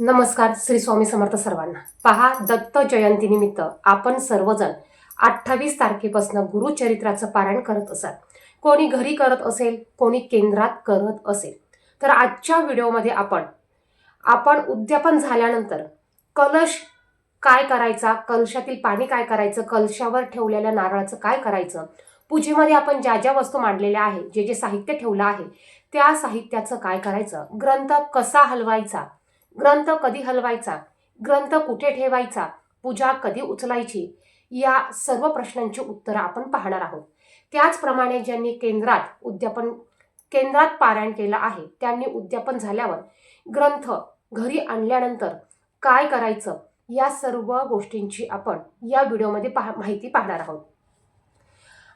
नमस्कार श्री स्वामी समर्थ सर्वांना. पहा दत्त जयंतीनिमित्त आपण सर्वजण अठ्ठावीस तारखेपासून गुरुचरित्राचं पारायण करत असाल. कोणी घरी करत असेल कोणी केंद्रात करत असेल. तर आजच्या व्हिडिओमध्ये आपण आपण उद्यापन झाल्यानंतर कलश काय करायचा कलशातील पाणी काय करायचं कलशावर ठेवलेल्या नारळाचं काय करायचं पूजेमध्ये आपण ज्या ज्या वस्तू मांडलेल्या आहे जे जे साहित्य ठेवलं आहे त्या साहित्याचं काय करायचं ग्रंथ कसा हलवायचा ग्रंथ कधी हलवायचा? ग्रंथ कुठे ठेवायचा? पूजा कधी उचलायची? या सर्व प्रश्नांची उत्तरं आपण पाहणार आहोत. त्याचप्रमाणे ज्यांनी केंद्रात उद्यापन केंद्रात पारायण केलं आहे त्यांनी उद्यापन झाल्यावर ग्रंथ घरी आणल्यानंतर काय करायचं? या सर्व गोष्टींची आपण या व्हिडिओमध्ये पाह माहिती पाहणार आहोत.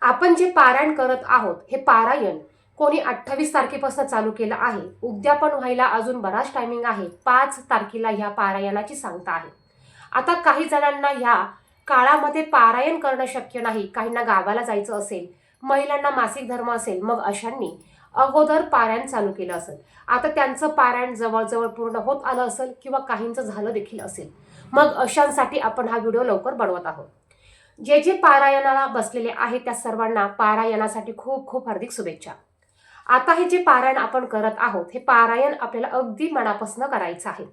आपण जे पारायण करत आहोत हे पारायण कोणी अठ्ठावीस तारखेपासून चालू केलं आहे. उद्यापन व्हायला अजून बराच टायमिंग आहे. पाच तारखेला ह्या पारायणाची सांगता आहे. आता काही जणांना ह्या काळामध्ये पारायण करणं शक्य नाही. काहींना गावाला जायचं असेल महिलांना मासिक धर्म असेल मग अशांनी अगोदर पारायण चालू केलं असेल. आता त्यांचं पारायण जवळजवळ पूर्ण होत आलं असेल किंवा काहींचं झालं देखील असेल. मग अशांसाठी आपण हा व्हिडिओ लवकर बनवत आहोत. जे जे पारायणाला बसलेले आहेत त्या सर्वांना पारायणासाठी खूप खूप हार्दिक शुभेच्छा. आता हे जे पारायण आपण करत आहोत हे पारायण आपल्याला अगदी मनापासून करायचं आहे.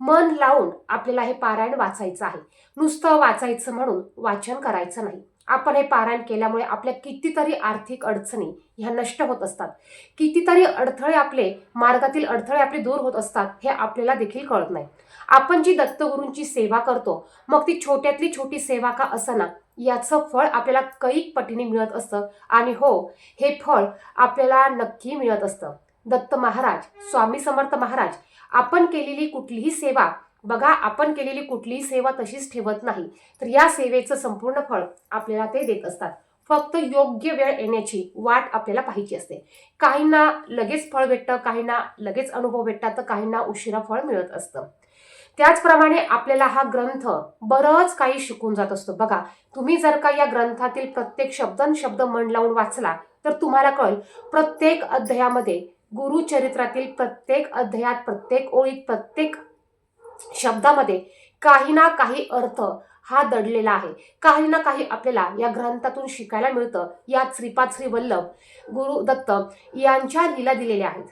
मन लावून आपल्याला हे पारायण वाचायचं आहे. नुसतं वाचायचं म्हणून वाचन करायचं नाही. आपण हे पारायण केल्यामुळे आपल्या कितीतरी आर्थिक अडचणी ह्या नष्ट होत असतात. कितीतरी अडथळे आपले मार्गातील अडथळे आपले दूर होत असतात हे आपल्याला देखील कळत नाही. आपण जी दत्तगुरूंची सेवा करतो मग ती छोट्यातली छोटी सेवा का असना याचं फळ आपल्याला कैक पटीने मिळत असतं. आणि हो हे फळ आपल्याला नक्की मिळत असतं. दत्त महाराज स्वामी समर्थ महाराज आपण केलेली कुठलीही सेवा बघा आपण केलेली कुठलीही सेवा तशीच ठेवत नाही. तर या सेवेचं संपूर्ण फळ आपल्याला ते देत असतात. फक्त योग्य वेळ येण्याची वाट आपल्याला पाहिजे असते. काहींना लगेच फळ भेटतं काहींना लगेच अनुभव भेटतात तर काहींना उशिरा फळ मिळत असतं. त्याचप्रमाणे आपल्याला हा ग्रंथ बरंच काही शिकून जात असतो. बघा तुम्ही जर का या ग्रंथातील प्रत्येक शब्दन शब्द मन लावून वाचला तर तुम्हाला कळेल प्रत्येक अध्यायामध्ये गुरुचरित्रातील प्रत्येक अध्यायात प्रत्येक ओळीत प्रत्येक शब्दामध्ये काही ना काही अर्थ हा दडलेला आहे. काही ना काही आपल्याला या ग्रंथातून शिकायला मिळतं. या श्रीपाद श्री वल्लभ गुरु दत्त यांच्या लीला दिलेल्या आहेत.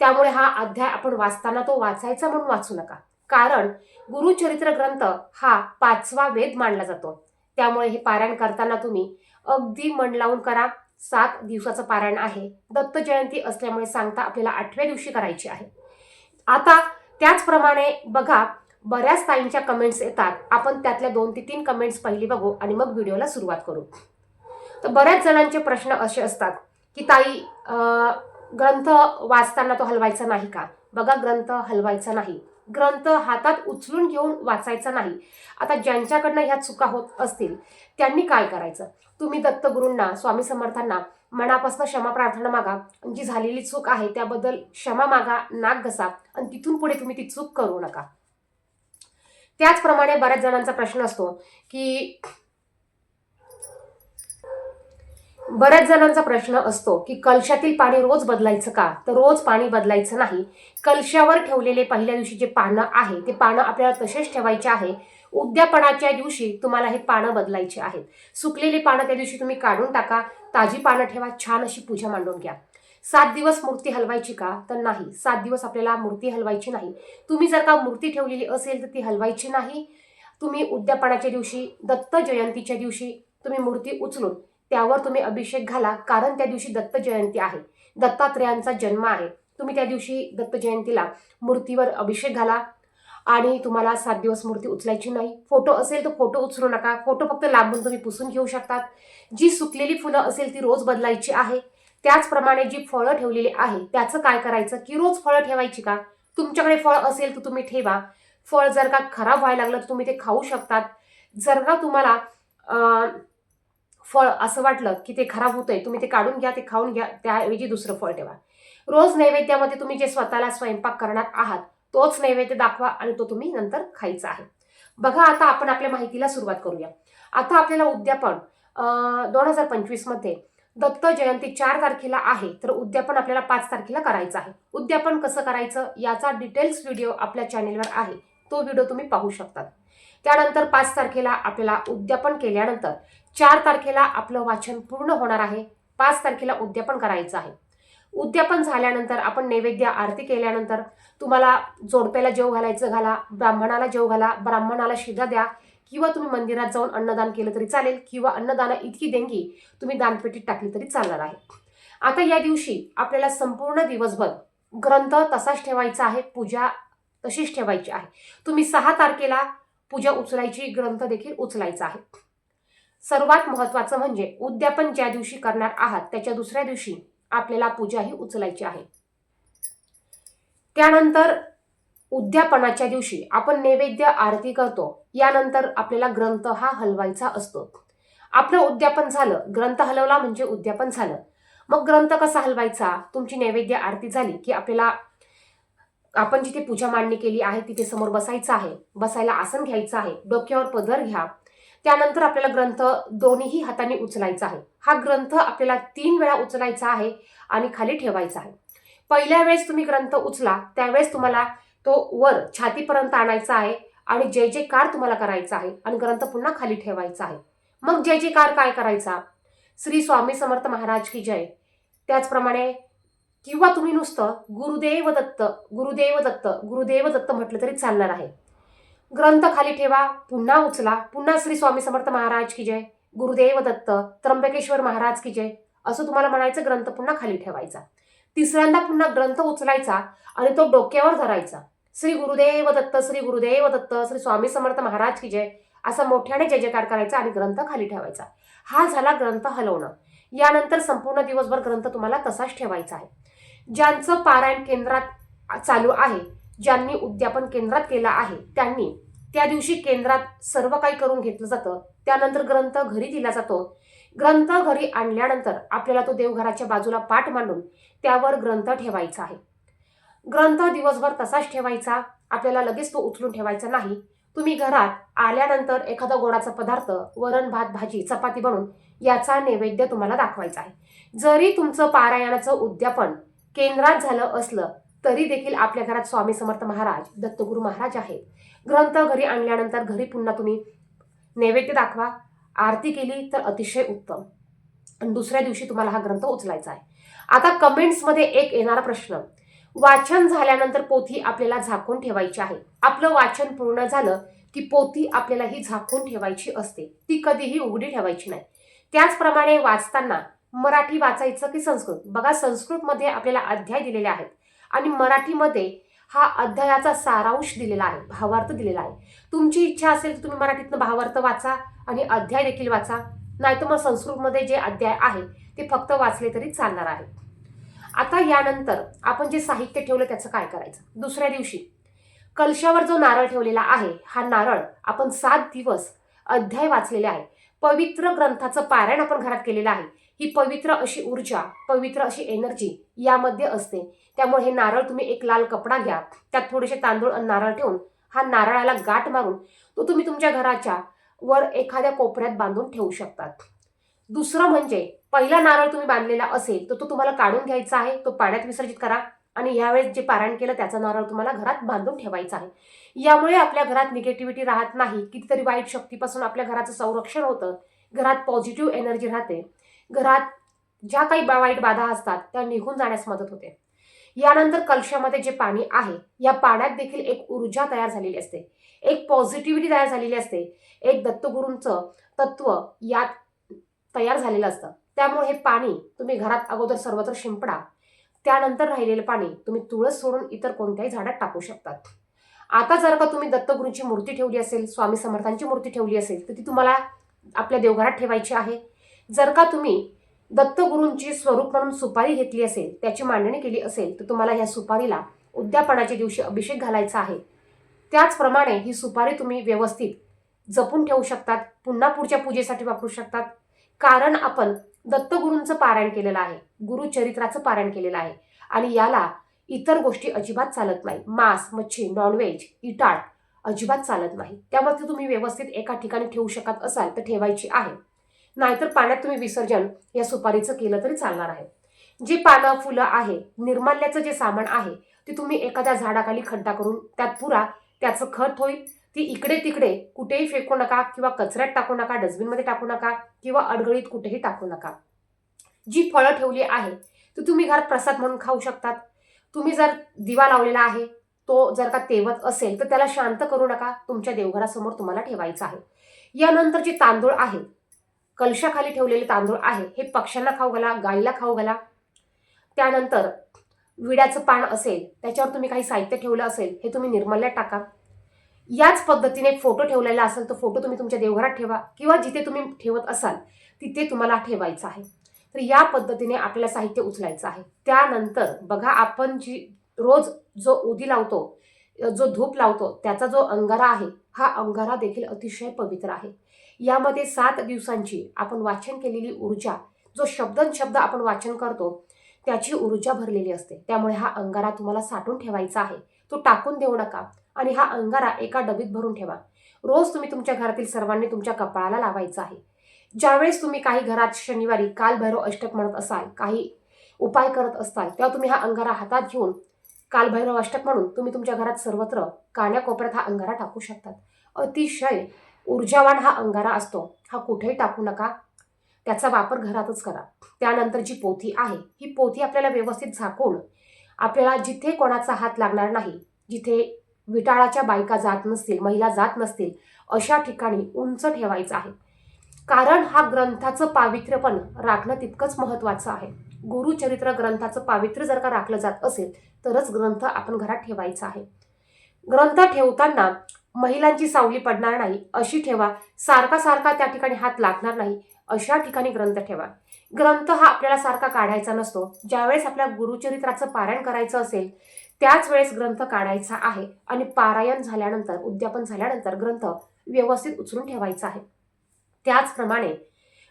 त्यामुळे हा अध्याय आपण वाचताना तो वाचायचा म्हणून वाचू नका. कारण गुरुचरित्र ग्रंथ हा पाचवा वेद मानला जातो. त्यामुळे हे पारायण करताना तुम्ही अगदी मन लावून करा. सात दिवसाचं पारायण आहे. दत्त जयंती असल्यामुळे सांगता आपल्याला आठव्या दिवशी करायची आहे. आता त्याचप्रमाणे बघा बऱ्याच ताईंच्या कमेंट्स येतात. आपण त्यातल्या दोन ते तीन कमेंट्स पहिली बघू आणि मग व्हिडिओला सुरुवात करू. तर बऱ्याच जणांचे प्रश्न असे असतात की ताई ग्रंथ वाचताना तो हलवायचा नाही का? बघा ग्रंथ हलवायचा नाही. ग्रंथ हातात उचलून घेऊन वाचायचा नाही. आता ज्यांच्याकडनं ह्या चुका होत असतील त्यांनी काय करायचं? तुम्ही दत्तगुरूंना स्वामी समर्थांना मनापासून क्षमा प्रार्थना मागा. जी झालेली चूक आहे त्याबद्दल क्षमा मागा नाक घसा आणि तिथून पुढे तुम्ही ती चूक करू नका. त्याचप्रमाणे बऱ्याच जणांचा प्रश्न असतो की बऱ्याच जणांचा प्रश्न असतो की कलशातील पाणी रोज बदलायचं का? तर रोज पाणी बदलायचं नाही. कलशावर ठेवलेले पहिल्या दिवशी जे पानं आहे ते पानं आपल्याला तसेच ठेवायचे आहे. उद्यापनाच्या दिवशी तुम्हाला हे पानं बदलायचे आहेत. सुकलेली पानं त्या दिवशी तुम्ही काढून टाका. ताजी पानं ठेवा. छान अशी पूजा मांडून घ्या. सात दिवस मूर्ती हलवायची का? तर नाही. सात दिवस आपल्याला मूर्ती हलवायची नाही. तुम्ही जर का मूर्ती ठेवलेली असेल तर ती हलवायची नाही. तुम्ही उद्यापनाच्या दिवशी दत्त जयंतीच्या दिवशी तुम्ही मूर्ती उचलून त्यावर तुम्ही अभिषेक घाला कारण त्या दिवशी दत्त जयंती आहे. दत्तात्रेयांचा जन्म आहे. तुम्ही त्या दिवशी दत्त जयंतीला मूर्तीवर अभिषेक घाला आणि तुम्हाला सात दिवस मूर्ती उचलायची नाही. फोटो असेल तर फोटो उचलू नका. फोटो फक्त लांबून तुम्ही पुसून घेऊ शकतात. जी सुकलेली फुलं असेल ती रोज बदलायची आहे. त्याचप्रमाणे जी फळं ठेवलेली आहे त्याचं काय करायचं? की रोज फळं ठेवायची का? तुमच्याकडे फळ असेल तर तुम्ही ठेवा. फळ जर का खराब व्हायला लागलं तर तुम्ही ते खाऊ शकतात. जर का तुम्हाला अं, फळ असं वाटलं की ते खराब होतंय तुम्ही ते काढून घ्या ते खाऊन घ्या त्याऐवजी दुसरं फळ ठेवा. रोज नैवेद्यामध्ये तुम्ही जे स्वतःला स्वयंपाक करणार आहात तोच नैवेद्य दाखवा आणि तो तुम्ही नंतर खायचा आहे. बघा आता आपण आपल्या माहितीला सुरुवात करूया. आता आपल्याला उद्यापन दोन हजार पंचवीसमध्ये दत्त जयंती चार तारखेला आहे तर उद्यापन आपल्याला पाच तारखेला करायचं आहे. उद्यापन कसं करायचं याचा डिटेल्स व्हिडिओ आपल्या चॅनेलवर आहे तो व्हिडिओ तुम्ही पाहू शकतात. त्यानंतर पाच तारखेला आपल्याला उद्यापन केल्यानंतर चार तारखेला आपलं वाचन पूर्ण होणार आहे. पाच तारखेला उद्यापन करायचं आहे. उद्यापन झाल्यानंतर आपण नैवेद्य आरती केल्यानंतर तुम्हाला जोडप्याला जेव घालायचं घाला ब्राह्मणाला जेव घाला ब्राह्मणाला शिधा द्या किंवा तुम्ही मंदिरात जाऊन अन्नदान केलं तरी चालेल किंवा अन्नदाना इतकी देणगी तुम्ही दानपेटीत टाकली तरी चालणार आहे. आता या दिवशी आपल्याला संपूर्ण दिवसभर ग्रंथ तसाच ठेवायचा आहे पूजा तशीच ठेवायची आहे. तुम्ही सहा तारखेला पूजा उचलायची ग्रंथ देखील उचलायचा आहे. सर्वात महत्वाचं म्हणजे उद्यापन ज्या दिवशी करणार आहात त्याच्या दुसऱ्या दिवशी आपल्याला पूजाही उचलायची आहे. त्यानंतर उद्यापनाच्या दिवशी आपण नैवेद्य आरती करतो. यानंतर आपल्याला ग्रंथ हा हलवायचा असतो. आपलं उद्यापन झालं ग्रंथ हलवला म्हणजे उद्यापन झालं. मग ग्रंथ कसा हलवायचा? तुमची नैवेद्य आरती झाली की आपल्याला आपण जिथे पूजा मांडणी केली आहे तिथे समोर बसायचं आहे. बसायला आसन घ्यायचं आहे. डोक्यावर पदर घ्या. त्यानंतर आपल्याला ग्रंथ दोन्हीही हाताने उचलायचा आहे. हा ग्रंथ आपल्याला तीन वेळा उचलायचा आहे आणि खाली ठेवायचा आहे. पहिल्या वेळेस तुम्ही ग्रंथ उचला त्यावेळेस तुम्हाला तो वर छातीपर्यंत आणायचा आहे आणि जय कार तुम्हाला करायचा आहे आणि ग्रंथ पुन्हा खाली ठेवायचा आहे. मग जय कार काय करायचा? श्री स्वामी समर्थ महाराज की जय. त्याचप्रमाणे किंवा तुम्ही नुसतं गुरुदेव दत्त गुरुदेव दत्त गुरुदेव दत्त म्हटलं तरी चालणार आहे. ग्रंथ खाली ठेवा पुन्हा उचला. पुन्हा श्री स्वामी समर्थ महाराज की जय. गुरुदेव दत्त त्र्यंबकेश्वर महाराज की जय. असं तुम्हाला म्हणायचं ग्रंथ पुन्हा खाली ठेवायचा. तिसऱ्यांदा पुन्हा ग्रंथ उचलायचा आणि तो डोक्यावर धरायचा. श्री गुरुदेव दत्त श्री गुरुदेव दत्त श्री स्वामी समर्थ महाराज की जय. असा मोठ्याने जय जयकार करायचा आणि ग्रंथ खाली ठेवायचा. हा झाला ग्रंथ हलवणं. यानंतर संपूर्ण दिवसभर ग्रंथ तुम्हाला तसाच ठेवायचा आहे. ज्यांचं पारायण केंद्रात चालू आहे ज्यांनी उद्यापन केंद्रात केलं आहे त्यांनी त्या दिवशी केंद्रात सर्व काही करून घेतलं जातं. त्यानंतर ग्रंथ घरी दिला जातो. ग्रंथ घरी आणल्यानंतर आपल्याला तो देवघराच्या बाजूला पाठ मांडून त्यावर ग्रंथ ठेवायचा आहे. ग्रंथ दिवसभर तसाच ठेवायचा आपल्याला लगेच तो उचलून ठेवायचा नाही. तुम्ही घरात आल्यानंतर एखादा गोडाचा पदार्थ वरण भात भाजी चपाती बनवून याचा नैवेद्य तुम्हाला दाखवायचा आहे. जरी तुमचं पारायणाचं उद्यापन केंद्रात झालं असलं तरी देखील आपल्या घरात स्वामी समर्थ महाराज दत्तगुरू महाराज आहेत. ग्रंथ घरी आणल्यानंतर घरी पुन्हा तुम्ही नैवेद्य दाखवा आरती केली तर अतिशय उत्तम. आणि दुसऱ्या दिवशी तुम्हाला हा ग्रंथ उचलायचा आहे. आता कमेंट्समध्ये एक येणारा प्रश्न. वाचन झाल्यानंतर पोथी आपल्याला झाकून ठेवायची आहे. आपलं वाचन पूर्ण झालं की पोथी आपल्याला ही झाकून ठेवायची असते. ती कधीही उघडी ठेवायची नाही. त्याचप्रमाणे वाचताना मराठी वाचायचं की संस्कृत? बघा संस्कृतमध्ये आपल्याला अध्याय दिलेले आहेत. आणि मराठीमध्ये हा अध्यायाचा सारांश दिलेला आहे भावार्थ दिलेला आहे. तुमची इच्छा असेल तर तुम्ही मराठीतनं भावार्थ वाचा आणि अध्याय देखील वाचा. नाहीतर मग संस्कृतमध्ये जे अध्याय आहे ते फक्त वाचले तरी चालणार आहे. आता यानंतर आपण जे साहित्य ठेवलं त्याचं काय करायचं? दुसऱ्या दिवशी कलशावर जो नारळ ठेवलेला आहे हा नारळ आपण सात दिवस अध्याय वाचलेले आहे. पवित्र ग्रंथाचं पारायण आपण घरात केलेलं आहे. ही पवित्र अशी ऊर्जा पवित्र अशी एनर्जी यामध्ये असते. त्यामुळे हे नारळ तुम्ही एक लाल कपडा घ्या त्यात थोडेसे तांदूळ आणि नारळ ठेवून हा नारळाला गाठ मारून तो तुम्ही तुमच्या घराच्या वर एखाद्या कोपऱ्यात बांधून ठेवू शकतात. दुसरं म्हणजे पहिला नारळ तुम्ही बांधलेला असेल तर तो तुम्हाला काढून घ्यायचा आहे तो पाण्यात विसर्जित करा आणि यावेळेस जे पारायण केलं त्याचा नारळ तुम्हाला घरात बांधून ठेवायचा आहे. यामुळे आपल्या घरात निगेटिव्हिटी राहत नाही कितीतरी वाईट शक्तीपासून आपल्या घराचं संरक्षण होतं घरात पॉझिटिव्ह एनर्जी राहते. घरात ज्या काही बा- वाईट बाधा असतात त्या निघून जाण्यास मदत होते. यानंतर कलशामध्ये जे पाणी आहे या पाण्यात देखील एक ऊर्जा तयार झालेली असते. एक पॉझिटिव्हिटी तयार झालेली असते. एक दत्तगुरूंचं तत्व यात तयार झालेलं असतं. त्यामुळे हे पाणी तुम्ही घरात अगोदर सर्वत्र शिंपडा. त्यानंतर राहिलेलं पाणी तुम्ही तुळस सोडून इतर कोणत्याही झाडात टाकू शकतात. आता जर का तुम्ही दत्तगुरूंची मूर्ती ठेवली असेल स्वामी समर्थांची मूर्ती ठेवली असेल तर ती तुम्हाला आपल्या देवघरात ठेवायची आहे. जर का तुम्ही दत्तगुरूंची स्वरूप म्हणून सुपारी घेतली असेल त्याची मांडणी केली असेल तर तुम्हाला ह्या सुपारीला उद्यापनाच्या दिवशी अभिषेक घालायचा आहे. त्याचप्रमाणे ही सुपारी तुम्ही व्यवस्थित जपून ठेवू शकतात पुन्हा पुढच्या पूजेसाठी वापरू शकतात. कारण आपण दत्तगुरूंचं पारायण केलेलं आहे गुरुचरित्राचं पारायण केलेलं आहे आणि याला इतर गोष्टी अजिबात चालत नाही. मांस मच्छी नॉनव्हेज इटाळ अजिबात चालत नाही. त्यामध्ये तुम्ही व्यवस्थित एका ठिकाणी ठेवू शकत असाल तर ठेवायची आहे. नाहीतर पाण्यात तुम्ही विसर्जन या सुपारीचं केलं तरी चालणार आहे. जी पानं फुलं आहे निर्माल्याचं जे सामान आहे ते तुम्ही एखाद्या झाडाखाली खड्डा करून त्यात पुरा त्याचं खत होईल ती इकडे तिकडे कुठेही फेकू नका किंवा कचऱ्यात टाकू नका डस्टबिनमध्ये टाकू नका किंवा अडगळीत कुठेही टाकू नका. जी फळं ठेवली आहे ती तुम्ही घरात प्रसाद म्हणून खाऊ शकतात. तुम्ही जर दिवा लावलेला आहे तो जर का तेवत असेल तर त्याला शांत करू नका. तुमच्या देवघरासमोर तुम्हाला ठेवायचं आहे. यानंतर जे तांदूळ आहेत कलशाखाली ठेवलेले तांदूळ आहे हे पक्ष्यांना खाऊ घाला गाईला खाऊ घाला. त्यानंतर विड्याचं पान असेल त्याच्यावर तुम्ही काही साहित्य ठेवलं असेल हे तुम्ही निर्मल्यात टाका. याच पद्धतीने फोटो ठेवलेला असेल तर फोटो तुम्ही तुमच्या देवघरात ठेवा किंवा जिथे तुम्ही ठेवत असाल तिथे तुम्हाला ठेवायचं आहे. तर या पद्धतीने आपल्याला साहित्य उचलायचं आहे. त्यानंतर बघा आपण जी रोज जो उदी लावतो जो धूप लावतो त्याचा जो अंगारा आहे हा अंगारा देखील अतिशय पवित्र आहे. यामध्ये सात दिवसांची आपण वाचन केलेली ऊर्जा जो शब्दन शब्द आपण वाचन करतो त्याची ऊर्जा भरलेली असते. त्यामुळे हा अंगारा तुम्हाला साठवून ठेवायचा आहे. तो टाकून देऊ नका आणि हा अंगारा एका डबीत भरून ठेवा. रोज तुम्ही तुमच्या घरातील सर्वांनी तुमच्या कपाळाला लावायचा आहे. ज्यावेळेस तुम्ही काही घरात शनिवारी कालभैरव अष्टक म्हणत असाल काही उपाय करत असाल तेव्हा तुम्ही हा अंगारा हातात घेऊन कालभैरव अष्टक म्हणून तुम्ही तुमच्या घरात सर्वत्र कान्याकोपऱ्यात हा अंगारा टाकू शकतात. अतिशय ऊर्जावान हा अंगारा असतो. हा कुठेही टाकू नका. त्याचा वापर घरातच करा. त्यानंतर जी पोथी आहे ही पोथी आपल्याला व्यवस्थित झाकून आपल्याला जिथे कोणाचा हात लागणार नाही जिथे विटाळाच्या बायका जात नसतील महिला जात नसतील अशा ठिकाणी उंच ठेवायचं आहे. कारण हा ग्रंथाचं पावित्र्य पण राखणं तितकंच महत्त्वाचं आहे. गुरुचरित्र ग्रंथाचं पावित्र्य जर का राखलं जात असेल तरच ग्रंथ आपण घरात ठेवायचा आहे. ग्रंथ ठेवताना महिलांची सावली पडणार नाही अशी ठेवा. सारखा सारखा त्या ठिकाणी हात लागणार नाही अशा ठिकाणी ग्रंथ ठेवा. ग्रंथ हा आपल्याला सारखा काढायचा नसतो. ज्यावेळेस आपल्या गुरुचरित्राचं पारायण करायचं असेल त्याच वेळेस ग्रंथ काढायचा आहे. आणि पारायण झाल्यानंतर उद्यापन झाल्यानंतर ग्रंथ व्यवस्थित उचलून ठेवायचा आहे. त्याचप्रमाणे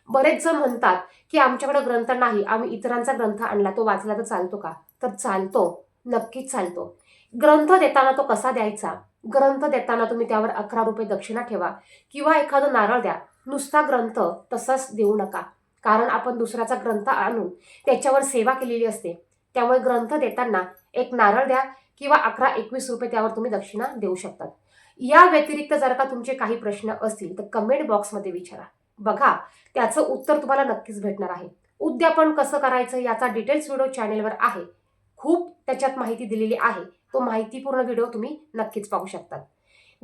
बरेच जण म्हणतात की आमच्याकडे ग्रंथ नाही आम्ही इतरांचा ग्रंथ आणला तो वाचला तर चालतो का? तर चालतो. नक्कीच चालतो. ग्रंथ देताना तो कसा द्यायचा? ग्रंथ देताना तुम्ही त्यावर अकरा रुपये दक्षिणा ठेवा. किंवा एखादं नारळ द्या. नुसता ग्रंथ तसाच देऊ नका. कारण आपण दुसऱ्याचा ग्रंथ आणून त्याच्यावर सेवा केलेली असते. त्यामुळे ग्रंथ देताना एक नारळ द्या किंवा अकरा एकवीस रुपये त्यावर तुम्ही दक्षिणा देऊ शकतात. या व्यतिरिक्त जर का तुमचे काही प्रश्न असतील तर कमेंट बॉक्समध्ये विचारा. बघा त्याचं उत्तर तुम्हाला नक्कीच भेटणार आहे. उद्यापन कसं करायचं याचा डिटेल्स व्हिडिओ चॅनेलवर आहे. खूप त्याच्यात माहिती दिलेली आहे. तो माहितीपूर्ण व्हिडिओ तुम्ही नक्कीच पाहू शकतात.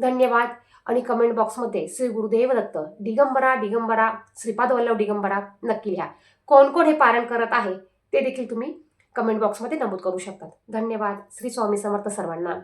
धन्यवाद. आणि कमेंट बॉक्समध्ये श्री गुरुदेव दत्त दिगंबरा दिगंबरा श्रीपाद वल्लभ दिगंबरा नक्की लिहा. कोण कोण हे पारण करत आहे ते देखील तुम्ही कमेंट बॉक्समध्ये नमूद करू शकतात. धन्यवाद. श्री स्वामी समर्थ सर्वांना.